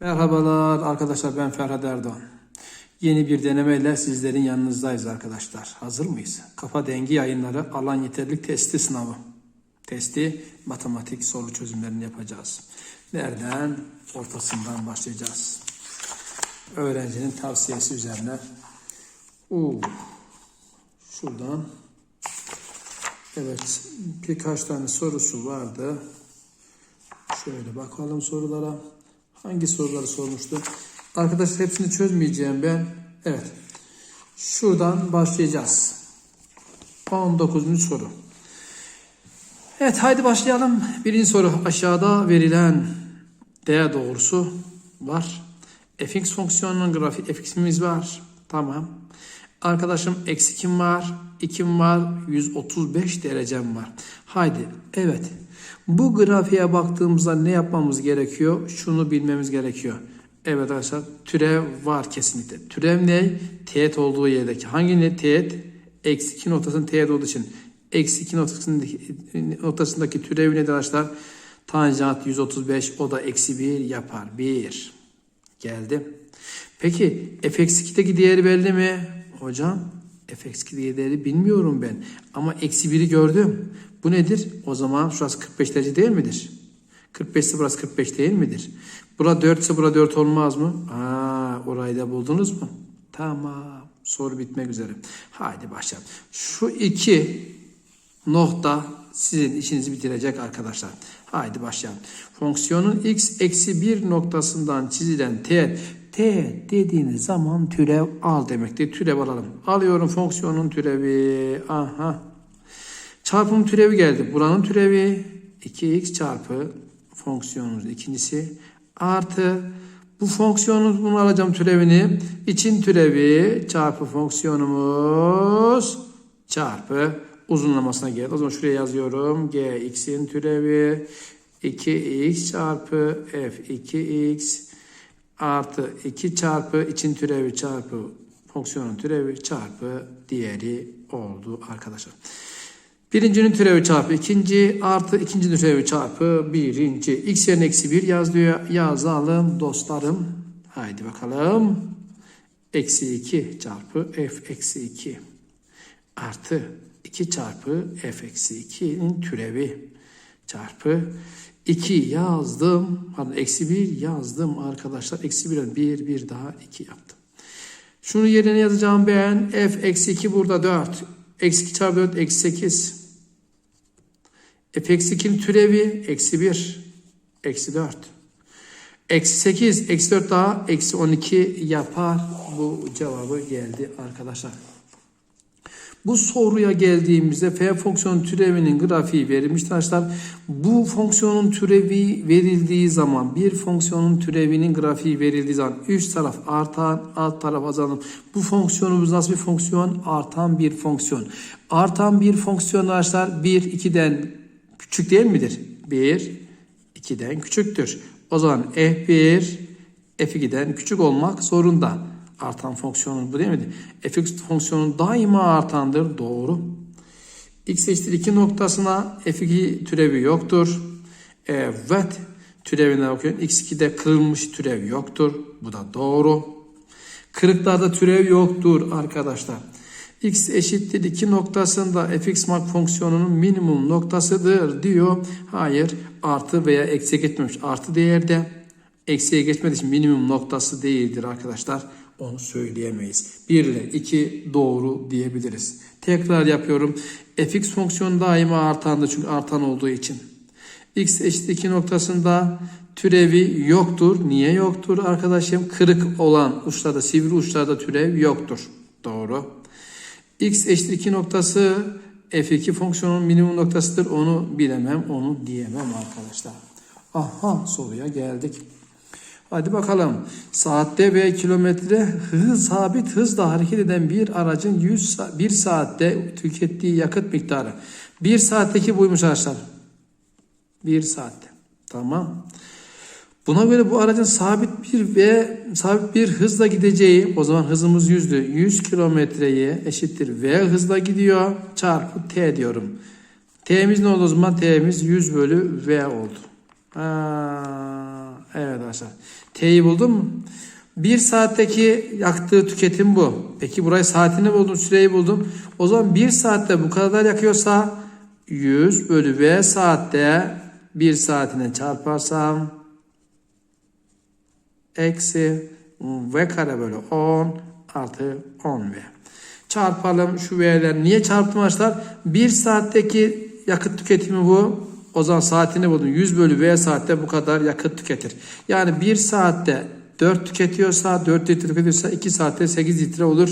Merhabalar arkadaşlar ben Ferhat Erdoğan. Yeni bir denemeyle sizlerin yanınızdayız arkadaşlar. Hazır mıyız? Kafa dengi yayınları alan yeterlilik testi sınavı. Testi matematik soru çözümlerini yapacağız. Nereden? Ortasından başlayacağız. Öğrencinin tavsiyesi üzerine. Oo. Şuradan. Evet birkaç tane sorusu vardı. Şöyle bakalım sorulara. Hangi soruları sormuştu? Arkadaşlar hepsini çözmeyeceğim ben. Evet. Şuradan başlayacağız. 19. soru. Evet haydi başlayalım. Birinci soru aşağıda verilen D doğrusu var. fx fonksiyonunun grafiği fx'imiz var. Tamam. Arkadaşım eksi var? 2'm var. 135 derecem var. Haydi. Evet. Bu grafiğe baktığımızda ne yapmamız gerekiyor? Şunu bilmemiz gerekiyor. Evet arkadaşlar türev var kesinlikle. Türev ne? Teğet olduğu yerdeki. Hangi ne? Teğet? Eksi 2 noktasının teğet olduğu için. Eksi 2 noktasındaki, noktasındaki türevi nedir arkadaşlar? Tanjant 135 o da eksi 1 yapar. 1. Geldi. Peki f-2'deki değeri belli mi? Hocam f-2'deki değeri bilmiyorum ben. Ama eksi 1'i gördüm. Bu nedir? O zaman şurası 45 derece değil midir? 45 ise burası 45 değil midir? Bura 4 ise bura 4 olmaz mı? Aa, orayı da buldunuz mu? Tamam. Soru bitmek üzere. Haydi başlayalım. Şu iki nokta sizin işinizi bitirecek arkadaşlar. Haydi başlayalım. Fonksiyonun x eksi 1 noktasından çizilen teğet T dediğiniz zaman türev al demektir. Türev alalım. Alıyorum fonksiyonun türevi. Aha. Çarpım türevi geldi. Buranın türevi 2x çarpı fonksiyonumuz ikincisi artı bu fonksiyonumuz bunu alacağım türevini. için türevi çarpı fonksiyonumuz çarpı uzunlamasına geldi. O zaman şuraya yazıyorum. gx'in türevi 2x çarpı f2x artı 2 çarpı için türevi çarpı fonksiyonun türevi çarpı diğeri oldu arkadaşlar. Birincinin türevi çarpı ikinci artı ikincinin türevi çarpı birinci. X yerine eksi bir yaz diyor. Yazalım dostlarım. Haydi bakalım. Eksi 2 çarpı f eksi 2 artı 2 çarpı f eksi 2'nin türevi çarpı 2 yazdım. Pardon eksi 1 yazdım arkadaşlar. Eksi 1'den 1 bir daha 2 yaptım. Şunu yerine yazacağım ben. f eksi 2 burada 4. Eksi 2 çarpı 4 eksi 8. f eksi 2'nin türevi eksi 1. Eksi 4. Eksi 8 eksi 4 daha eksi 12 yapar. Bu cevabı geldi arkadaşlar. Bu soruya geldiğimizde f fonksiyonun türevinin grafiği verilmiştir arkadaşlar. Bu fonksiyonun türevi verildiği zaman bir fonksiyonun türevinin grafiği verildiği zaman üst taraf artan alt taraf azalan. Bu fonksiyonumuz nasıl bir fonksiyon? Artan bir fonksiyon. Artan bir fonksiyon arkadaşlar 1 2'den küçük değil midir? 1 2'den küçüktür. O zaman f1 f2'den küçük olmak zorunda artan fonksiyonun bu değil mi? fx fonksiyonu daima artandır. Doğru. x eşittir 2 noktasına f2 türevi yoktur. Evet. Türevine bakıyorum. x2'de kırılmış türev yoktur. Bu da doğru. Kırıklarda türev yoktur arkadaşlar. x eşittir 2 noktasında fx mak fonksiyonunun minimum noktasıdır diyor. Hayır. Artı veya eksiye geçmemiş. Artı değerde eksiye geçmediği için minimum noktası değildir arkadaşlar onu söyleyemeyiz. 1 ile 2 doğru diyebiliriz. Tekrar yapıyorum. fx fonksiyonu daima artandır çünkü artan olduğu için. x eşit 2 noktasında türevi yoktur. Niye yoktur arkadaşım? Kırık olan uçlarda, sivri uçlarda türev yoktur. Doğru. x eşit 2 noktası f2 fonksiyonun minimum noktasıdır. Onu bilemem, onu diyemem arkadaşlar. Aha soruya geldik. Hadi bakalım. Saatte ve kilometre hız sabit hızla hareket eden bir aracın 100 1 saatte tükettiği yakıt miktarı. 1 saatteki buymuş arkadaşlar. 1 saatte. Tamam. Buna göre bu aracın sabit bir ve sabit bir hızla gideceği o zaman hızımız 100'dü. 100 kilometreye eşittir v hızla gidiyor çarpı t diyorum. T'miz ne oldu o zaman? T'miz 100 bölü v oldu. Ha, evet arkadaşlar. T'yi buldun mu? Bir saatteki yaktığı tüketim bu. Peki burayı saatini buldum, süreyi buldum. O zaman bir saatte bu kadar yakıyorsa 100 bölü V saatte bir saatine çarparsam eksi V kare bölü 10 artı 10 V. Çarpalım şu V'ler. Niye çarptım arkadaşlar? Bir saatteki yakıt tüketimi bu. O zaman saatini buldum. 100 bölü V saatte bu kadar yakıt tüketir. Yani bir saatte 4 tüketiyorsa 4 litre tüketiyorsa 2 saatte 8 litre olur.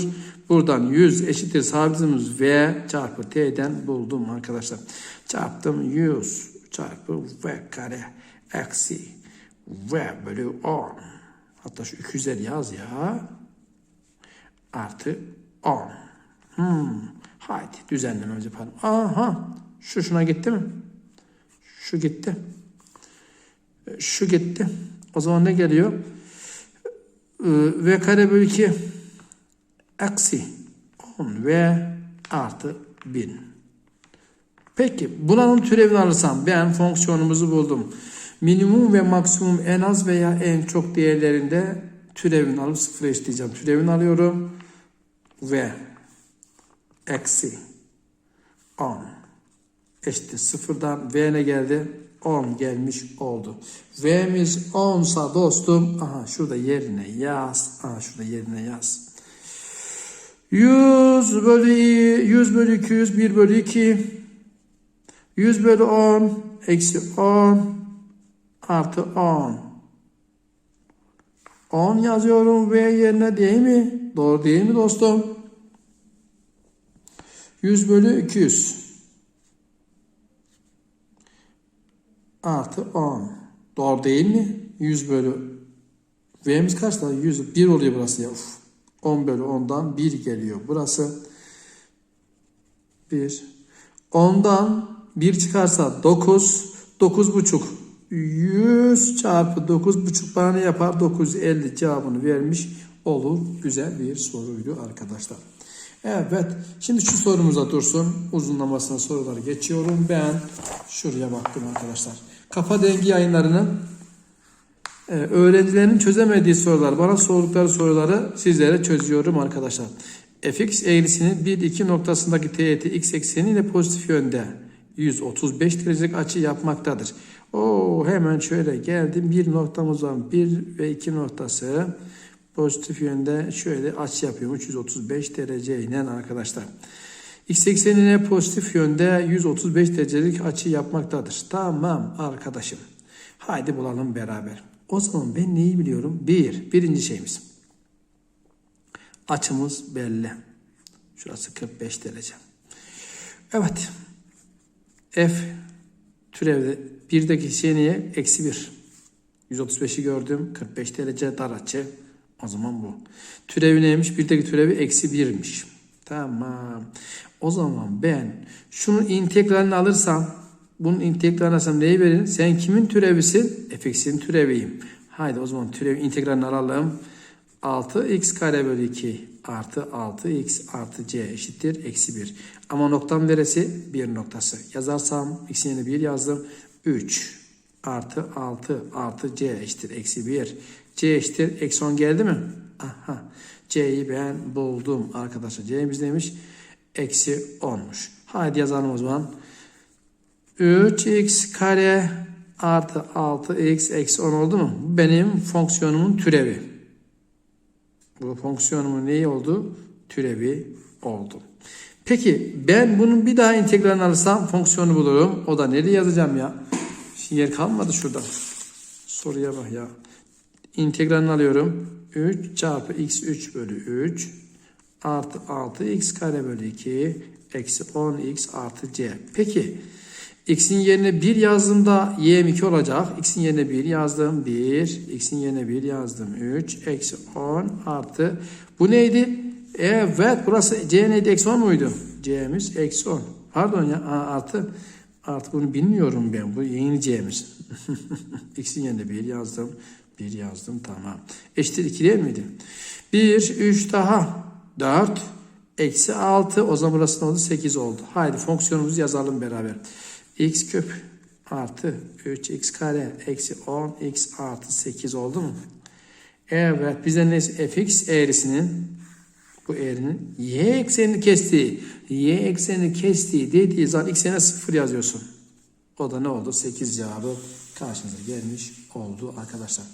Buradan 100 eşittir sabitimiz V çarpı T'den buldum arkadaşlar. Çarptım 100 çarpı V kare eksi V bölü 10. Hatta şu 250 yaz ya. Artı 10. Hmm. Haydi düzenlememizi yapalım. Aha. Şu şuna gitti mi? Şu gitti. Şu gitti. O zaman ne geliyor? Ee, V kare bölü 2 eksi 10 V artı 1000. Peki bunun türevini alırsam ben fonksiyonumuzu buldum. Minimum ve maksimum en az veya en çok değerlerinde türevini alıp sıfıra eşitleyeceğim. Türevini alıyorum. V eksi 10 eşittir sıfırdan V ne geldi? 10 gelmiş oldu. V'miz 10 sa dostum. Aha şurada yerine yaz. Aha şurada yerine yaz. 100 bölü 100 bölü 200 1 bölü 2 100 bölü 10 eksi 10 artı 10 10 yazıyorum V yerine değil mi? Doğru değil mi dostum? 100 bölü 200 artı 10. Doğru değil mi? 100 bölü V'miz kaç tane? 100. 1 oluyor burası ya. Uf. 10 bölü 10'dan 1 geliyor. Burası 1. 10'dan 1 çıkarsa 9. 9 buçuk. 100 çarpı 9 buçuk bana ne yapar? 950 cevabını vermiş olur. Güzel bir soruydu arkadaşlar. Evet. Şimdi şu sorumuza dursun. Uzunlamasına soruları geçiyorum. Ben şuraya baktım arkadaşlar. Kafa dengi yayınlarının e, öğrencilerin çözemediği sorular, bana sordukları soruları sizlere çözüyorum arkadaşlar. fx eğrisinin 1-2 noktasındaki teğeti x ekseni pozitif yönde 135 derecelik açı yapmaktadır. Oo, hemen şöyle geldim. Bir noktamız var. 1 ve 2 noktası pozitif yönde şöyle açı yapıyor. 335 derece arkadaşlar. X eksenine pozitif yönde 135 derecelik açı yapmaktadır. Tamam arkadaşım. Haydi bulalım beraber. O zaman ben neyi biliyorum? Bir, birinci şeyimiz. Açımız belli. Şurası 45 derece. Evet. F türevde birdeki şey? Eksi 1. 135'i gördüm. 45 derece dar açı. O zaman bu. Türevi neymiş? Birdeki türevi eksi 1'miş. Tamam. O zaman ben şunun integralini alırsam bunun integralini alırsam neyi verir? Sen kimin türevisin? fx'in türeviyim. Haydi o zaman türevi integralini alalım. 6x kare bölü 2 artı 6x artı c eşittir eksi 1. Ama noktam neresi? 1 noktası. Yazarsam x'in yerine 1 yazdım. 3 artı 6 artı c eşittir eksi 1. c eşittir eksi 10 geldi mi? Aha. c'yi ben buldum arkadaşlar. c'miz neymiş? Eksi 10'muş. Haydi yazalım o zaman. 3x kare artı 6x eksi 10 oldu mu? Bu benim fonksiyonumun türevi. Bu fonksiyonumun neyi oldu? Türevi oldu. Peki ben bunun bir daha integralini alırsam fonksiyonu bulurum. O da nereye yazacağım ya? Şimdi yer kalmadı şurada. Soruya bak ya. İntegralini alıyorum. 3 çarpı x3 bölü 3 artı 6x kare bölü 2 eksi 10x artı c. Peki x'in yerine 1 yazdığımda y'm 2 olacak. x'in yerine 1 yazdım 1. x'in yerine 1 yazdım 3. Eksi 10 artı. Bu neydi? Evet burası c neydi? Eksi 10 muydu? c'miz eksi 10. Pardon ya artı. Artık bunu bilmiyorum ben. Bu yeni c'miz. x'in yerine 1 yazdım. 1 yazdım tamam. Eşittir 2 değil miydi? 1, 3 daha 4, eksi 6 o zaman burası ne oldu? 8 oldu. Haydi fonksiyonumuzu yazalım beraber. x küp artı 3x kare eksi 10x artı 8 oldu mu? Evet bize ne fx eğrisinin bu eğrinin y eksenini kestiği, y eksenini kestiği dediği zaman x'ine 0 yazıyorsun. O da ne oldu? 8 cevabı karşımıza gelmiş oldu arkadaşlar.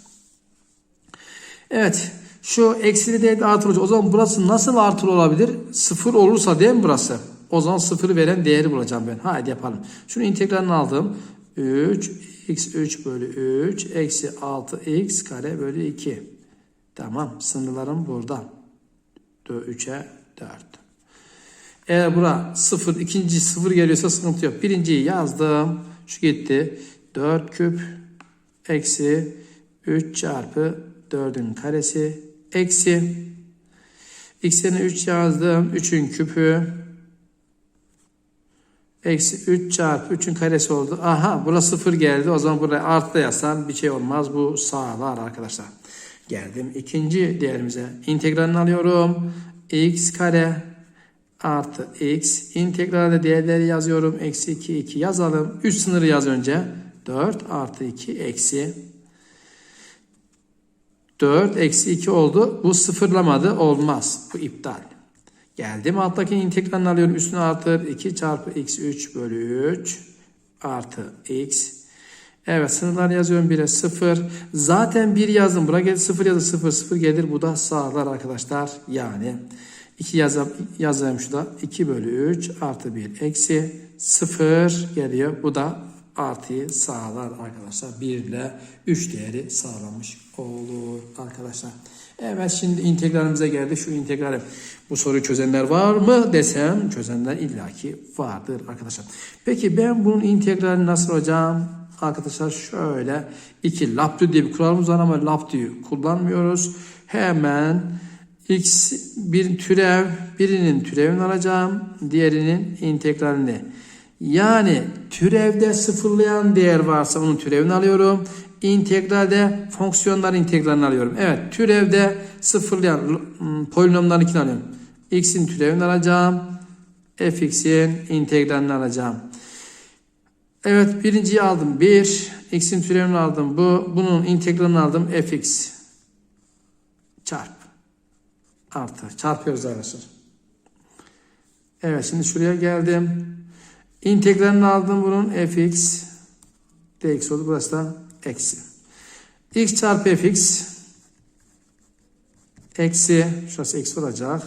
Evet. Şu eksili değil de artı olacak. O zaman burası nasıl artı olabilir? Sıfır olursa değil mi burası? O zaman sıfırı veren değeri bulacağım ben. Haydi yapalım. Şunu integralini aldım. 3 x 3 bölü 3 eksi 6 x kare bölü 2. Tamam. Sınırlarım burada. 3'e 4. Eğer bura 0, ikinci 0 geliyorsa sıkıntı yok. Birinciyi yazdım. Şu gitti. 4 küp eksi 3 çarpı 4'ün karesi eksi x'ini 3 yazdım. 3'ün küpü eksi 3 çarpı 3'ün karesi oldu. Aha burası 0 geldi. O zaman buraya artı yazsam bir şey olmaz. Bu sağlar arkadaşlar. Geldim ikinci değerimize. İntegralini alıyorum. x kare artı x. İntegralde değerleri yazıyorum. Eksi 2 2 yazalım. Üst sınırı yaz önce. 4 artı 2 eksi 4 eksi 2 oldu. Bu sıfırlamadı. Olmaz. Bu iptal. Geldim alttaki integralini alıyorum. Üstüne artır. 2 çarpı x 3 bölü 3 artı x. Evet sınırlar yazıyorum 1'e 0. Zaten 1 yazdım. Buraya geldi 0 yazdı 0 0 gelir. Bu da sağlar arkadaşlar. Yani 2 yazam, yazayım şurada. 2 bölü 3 artı 1 eksi 0 geliyor. Bu da artıyı sağlar arkadaşlar. 1 ile 3 değeri sağlamış olur arkadaşlar. Evet şimdi integralimize geldi. Şu integralim. Bu soruyu çözenler var mı desem çözenler illaki vardır arkadaşlar. Peki ben bunun integralini nasıl hocam? Arkadaşlar şöyle iki laptü diye bir kuralımız var ama laptüyü kullanmıyoruz. Hemen x bir türev birinin türevini alacağım. Diğerinin integralini. Yani türevde sıfırlayan değer varsa onun türevini alıyorum. İntegralde fonksiyonların integralini alıyorum. Evet türevde sıfırlayan polinomların ikini alıyorum. X'in türevini alacağım. fx'in integralini alacağım. Evet birinciyi aldım 1. X'in türevini aldım bu. Bunun integralini aldım fx. Çarp. Artı. Çarpıyoruz arkadaşlar. Evet şimdi şuraya geldim. İntegralini aldım bunun fx. dx oldu. Burası da eksi. x çarpı fx. Eksi. Şurası eksi olacak.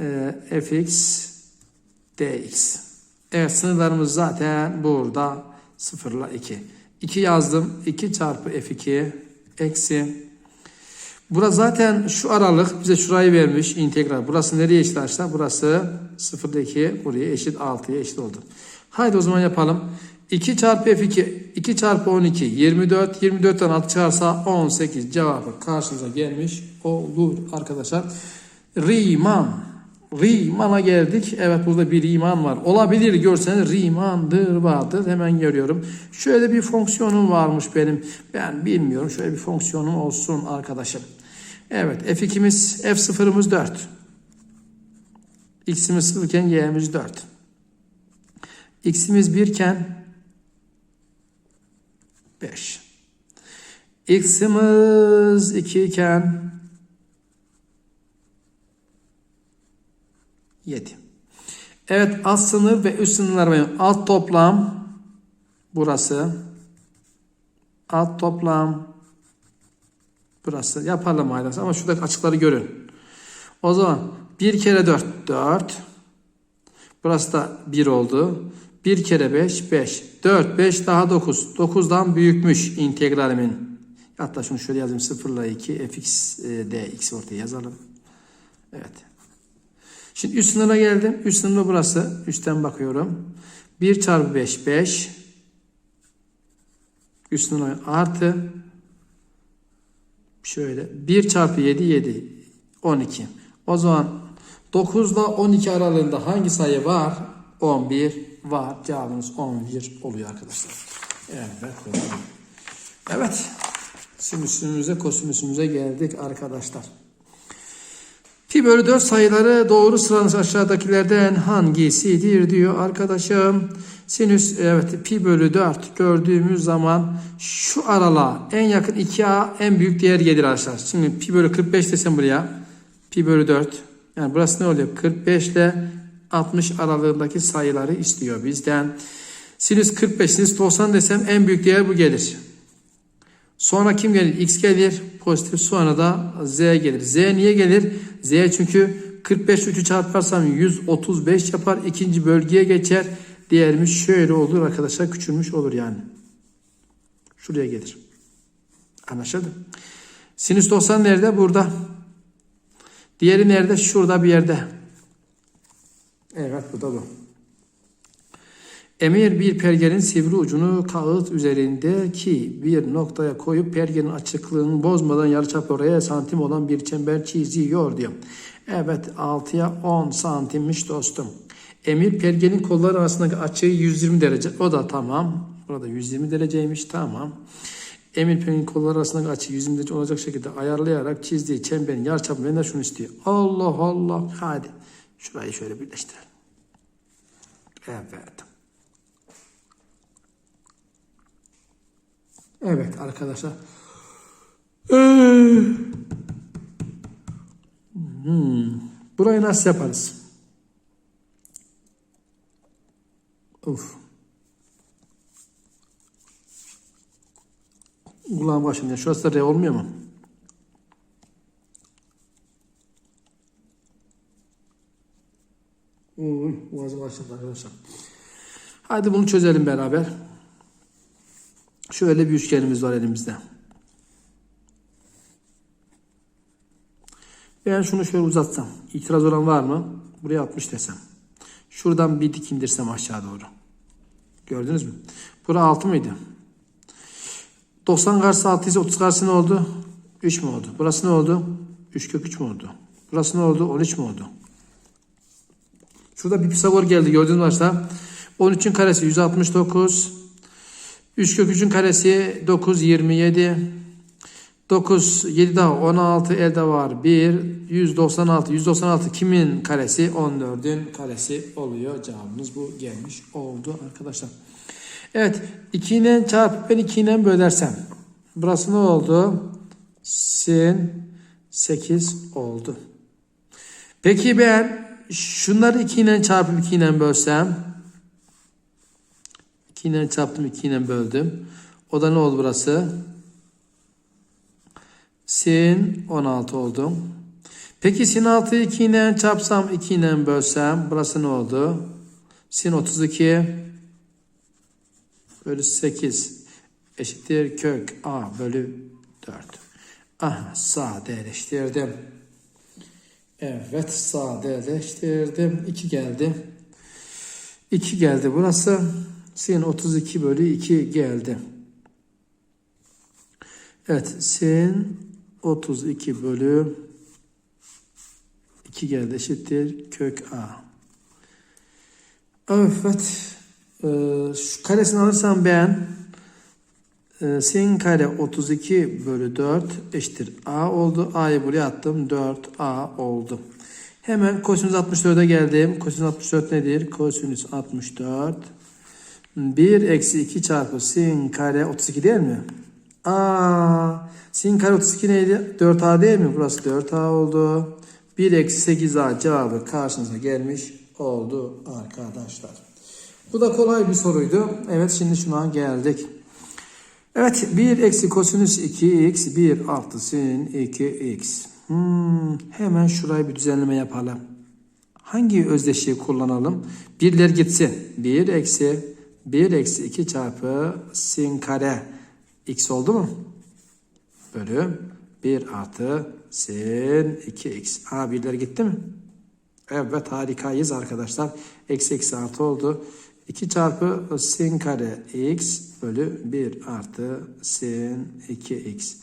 Ee, fx dx. Evet sınırlarımız zaten burada 0 ile 2. 2 yazdım. 2 çarpı f2 eksi. Burası zaten şu aralık bize şurayı vermiş integral. Burası nereye eşit arkadaşlar? Burası 0 ile 2 buraya eşit 6'ya eşit oldu. Haydi o zaman yapalım. 2 çarpı f2 2 çarpı 12 24 24'ten 6 çıkarsa 18 cevabı karşımıza gelmiş olur arkadaşlar. Riemann Riman'a geldik. Evet burada bir Riman var. Olabilir görseniz Riman'dır vardır. Hemen görüyorum. Şöyle bir fonksiyonum varmış benim. Ben bilmiyorum. Şöyle bir fonksiyonum olsun arkadaşım. Evet F2'miz F0'ımız 4. X'imiz 0 iken Y'miz 4. X'imiz 1 iken 5. X'imiz 2 iken 7. Evet alt sınır ve üst sınırlar var. Alt toplam burası. Alt toplam burası. Yapalım ailesi ama şuradaki açıkları görün. O zaman 1 kere 4 4. Burası da 1 oldu. 1 kere 5 5. 4 5 daha 9. 9'dan büyükmüş integralimin. Hatta şunu şöyle yazayım 0 ile 2 fx dx ortaya yazalım. Evet. Şimdi üst sınıra geldim. Üst sınırı burası. Üstten bakıyorum. 1 çarpı 5 5. Üst sınırı artı. Şöyle. 1 çarpı 7 7. 12. O zaman 9 ile 12 aralığında hangi sayı var? 11 var. Cevabımız 11 oluyor arkadaşlar. Evet. Evet. Sinüsümüze, kosinüsümüze geldik arkadaşlar. Pi bölü 4 sayıları doğru sıralanmış aşağıdakilerden hangisidir diyor arkadaşım. Sinüs evet pi bölü 4 gördüğümüz zaman şu arala en yakın 2a en büyük değer gelir arkadaşlar. Şimdi pi bölü 45 desem buraya pi bölü 4 yani burası ne oluyor? 45 ile 60 aralığındaki sayıları istiyor bizden. Sinüs 45 sinüs 90 desem en büyük değer bu gelir. Sonra kim gelir? X gelir. Pozitif. Sonra da Z gelir. Z niye gelir? Z çünkü 45 3'ü çarparsam 135 yapar. İkinci bölgeye geçer. Diğerimiz şöyle olur arkadaşlar. Küçülmüş olur yani. Şuraya gelir. Anlaşıldı? Sinüs 90 nerede? Burada. Diğeri nerede? Şurada bir yerde. Evet bu da bu. Emir bir pergenin sivri ucunu kağıt üzerindeki bir noktaya koyup pergenin açıklığını bozmadan yarıçapı oraya santim olan bir çember çiziyor diyor. Evet 6'ya 10 santimmiş dostum. Emir pergenin kolları arasındaki açıyı 120 derece. O da tamam. Burada 120 dereceymiş tamam. Emir pergenin kolları arasındaki açı 120 derece olacak şekilde ayarlayarak çizdiği çemberin yarıçapı benden şunu istiyor. Allah Allah hadi. Şurayı şöyle birleştirelim. Evet. Evet arkadaşlar. Ee, Hmm. Burayı nasıl yaparız? Uf. Kulağım başında. Şurası da R olmuyor mu? Uy, boğazım açıldı arkadaşlar. Hadi bunu çözelim beraber. Şöyle bir üçgenimiz var elimizde. Ben şunu şöyle uzatsam. İtiraz olan var mı? Buraya 60 desem. Şuradan bir dik indirsem aşağı doğru. Gördünüz mü? Bura 6 mıydı? 90 karşısı 6 ise 30 karşısı ne oldu? 3 mü oldu? Burası ne oldu? 3 kök 3 mü oldu? Burası ne oldu? 13 mi oldu? Şurada bir Pisagor geldi gördüğünüz başta. 13'ün karesi 169. 3 kök 3'ün karesi 9 27. 9 7 daha 16 elde var 1 196 196 kimin karesi 14'ün karesi oluyor cevabımız bu gelmiş oldu arkadaşlar. Evet 2 ile çarpıp ben 2 ile bölersem burası ne oldu? Sin 8 oldu. Peki ben şunları 2 ile çarpıp 2 ile bölsem 2 ile çarptım 2 ile böldüm. O da ne oldu burası? Sin 16 oldu. Peki sin 6'yı 2 ile çarpsam 2 ile bölsem burası ne oldu? Sin 32 bölü 8 eşittir kök a bölü 4. Aha sadeleştirdim. Evet sadeleştirdim. 2 geldi. 2 geldi burası. Sin 32 bölü 2 geldi. Evet sin 32 bölü 2 geldi eşittir kök a. Evet. Ee, şu karesini alırsam ben e, sin kare 32 bölü 4 eşittir a oldu. a'yı buraya attım 4a oldu. Hemen kosinüs 64'e geldim. Kosinüs 64 nedir? Kosinüs 64 1 eksi 2 çarpı sin kare 32 değil mi? Aa, sin kare 32 neydi? 4a değil mi? Burası 4a oldu. 1 eksi 8a cevabı karşınıza gelmiş oldu arkadaşlar. Bu da kolay bir soruydu. Evet şimdi şuna geldik. Evet 1 eksi kosinüs 2x 1 artı sin 2x. Hmm, hemen şurayı bir düzenleme yapalım. Hangi özdeşliği kullanalım? Birler gitsin. 1 eksi 1 eksi 2 çarpı sin kare x oldu mu? Bölü 1 artı sin 2x. A birler gitti mi? Evet harikayız arkadaşlar. Eksi eksi artı oldu. 2 çarpı sin kare x bölü 1 artı sin 2x.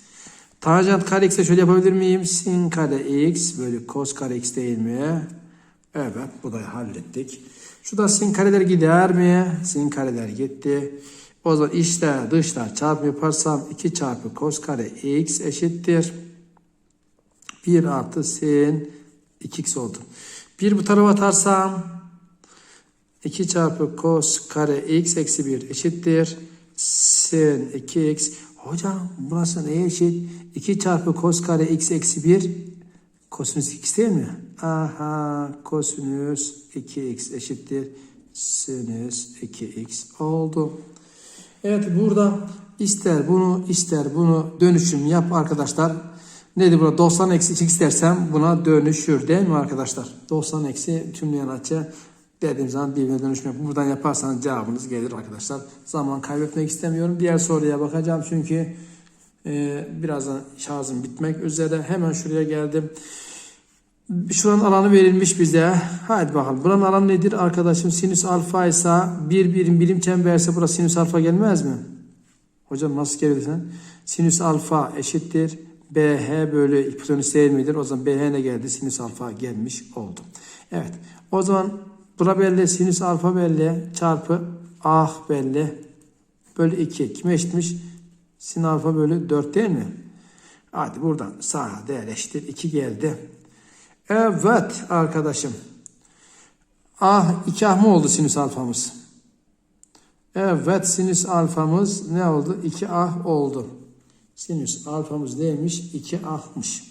Tanjant kare x'e şöyle yapabilir miyim? Sin kare x bölü cos kare x değil mi? Evet bu da hallettik. Şurada sin kareler gider mi? Sin kareler gitti. O zaman içler dışlar çarpı yaparsam 2 çarpı cos kare x eşittir. 1 artı sin 2x oldu. Bir bu tarafa atarsam 2 çarpı cos kare x eksi 1 eşittir. Sin 2x. Hocam burası neye eşit? 2 çarpı cos kare x eksi 1 kosinüs x mi? Aha kosinüs 2x eşittir. Sinüs 2x oldu. Evet burada ister bunu ister bunu dönüşüm yap arkadaşlar. Neydi burada 90 eksi x dersem buna dönüşür değil mi arkadaşlar? 90 eksi tümleyen açı dediğim zaman birbirine dönüşüm yap. Buradan yaparsanız cevabınız gelir arkadaşlar. Zaman kaybetmek istemiyorum. Diğer soruya bakacağım çünkü e, birazdan şarjım bitmek üzere. Hemen şuraya geldim. Şuranın alanı verilmiş bize. Hadi bakalım. Buranın alanı nedir arkadaşım? Sinüs alfa ise bir birim birim çemberse burası sinüs alfa gelmez mi? Hocam nasıl gelirsen? Sinüs alfa eşittir. BH bölü hipotenüs değil midir? O zaman BH ne geldi? Sinüs alfa gelmiş oldu. Evet. O zaman bura belli. Sinüs alfa belli. Çarpı ah belli. Bölü 2. Kime eşitmiş? Sin alfa bölü 4 değil mi? Hadi buradan sağa değer eşittir. 2 geldi. Evet arkadaşım. Ah 2 ah mı oldu sinüs alfamız? Evet sinüs alfamız ne oldu? 2 ah oldu. Sinüs alfamız neymiş? 2 ahmış.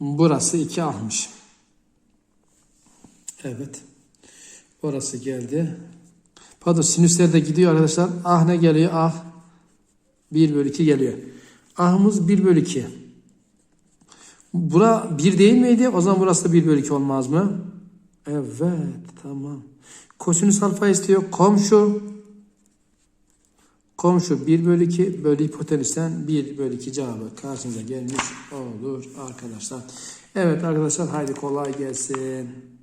Burası 2 ahmış. Evet. Orası geldi. Pardon sinüsler de gidiyor arkadaşlar. Ah ne geliyor? Ah 1 bölü 2 geliyor. Ahımız 1 bölü 2. Bura 1 değil miydi? O zaman burası da 1 bölü 2 olmaz mı? Evet tamam. Kosinüs alfa istiyor. Komşu. Komşu 1 bölü 2 bölü hipotenüsten 1 bölü 2 cevabı karşınıza gelmiş olur arkadaşlar. Evet arkadaşlar haydi kolay gelsin.